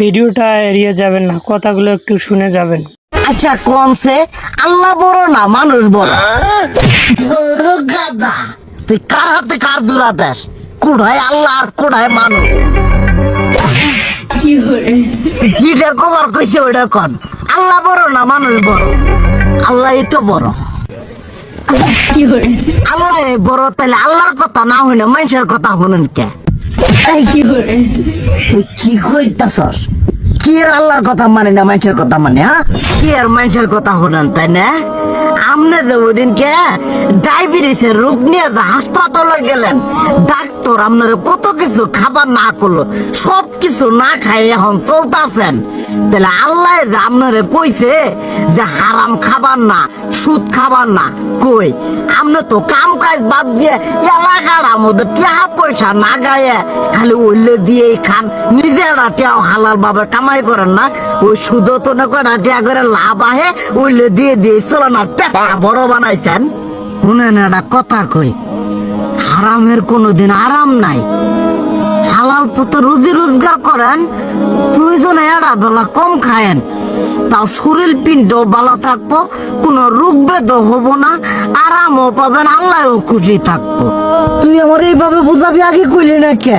ভিডিওটা এড়িয়ে যাবেন না কথাগুলো একটু শুনে যাবেন। আচ্ছা কনসে আল্লাহ বড় না মানুষ বড়? ধরো গাদা তুই কার হাতে কার জোড়া দেশ কোড়ায় আল্লাহ আর কোড়ায় মানুষ। যেটা কবার কইছে ওইটা কন। আল্লাহ বড় না মানুষ বড়? আল্লাহ তো বড়। আল্লাহ বড় তাহলে আল্লাহর কথা না হইলে মানুষের কথা শুনেন কে? তুই কি কইতাছস? কি আর আল্লাহর কথা মানে না, মানুষের কথা মানে হ্যাঁ? কি আর মানুষের কথা শুনেন, তাই না? আমনে যে ওদিনকে রোগ নিয়ে হাসপাতালে গেলেন, ডাক্তার আপনার কত কিছু খাবার না করল, সব কিছু না খাই এখন চলতেছেন। তাহলে আল্লাহ যে আপনারে কইছে যে হারাম খাবার না, সুদ খাবার না, কই? আপনি তো কাম কাজ বাদ দিয়ে এলাকার আমাদের টাকা পয়সা না গায়ে, খালি উল্লে দিয়েই খান, নিজেরা টিয়াও হালাল ভাবে কামাই করেন না, ওই সুদ তো না করে লাভ আহে উল্লে দিয়ে দিয়ে চলো না, পেটা বড় বানাইছেন। শুনেন একটা কথা কই, হারামের কোনোদিন আরাম নাই। হালাল পথে রুজি রোজগার করেন, প্রয়োজনে এড়া বেলা কম খায়েন। তাও শরীর পিণ্ড ভালো থাকব, কোনো রোগ বেদ হব না, আরামও পাবেন, আল্লাহও খুশি থাকব। তুই আমার এইভাবে বুঝাবি আগে কইলি না কে?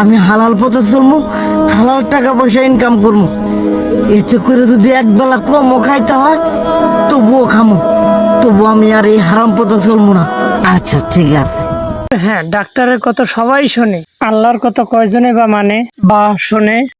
আমি হালাল পথে চলবো হালাল টাকা পয়সা ইনকাম করব এতে করে যদি একবেলা কমও খাইতে হয় তবুও খামো। তবু আমি আর এই হারাম পথে চলবো না। আচ্ছা ঠিক আছে। হ্যাঁ ডাক্তারের কথা সবাই শোনে আল্লাহর কথা কয়জনে বা মানে বা শোনে?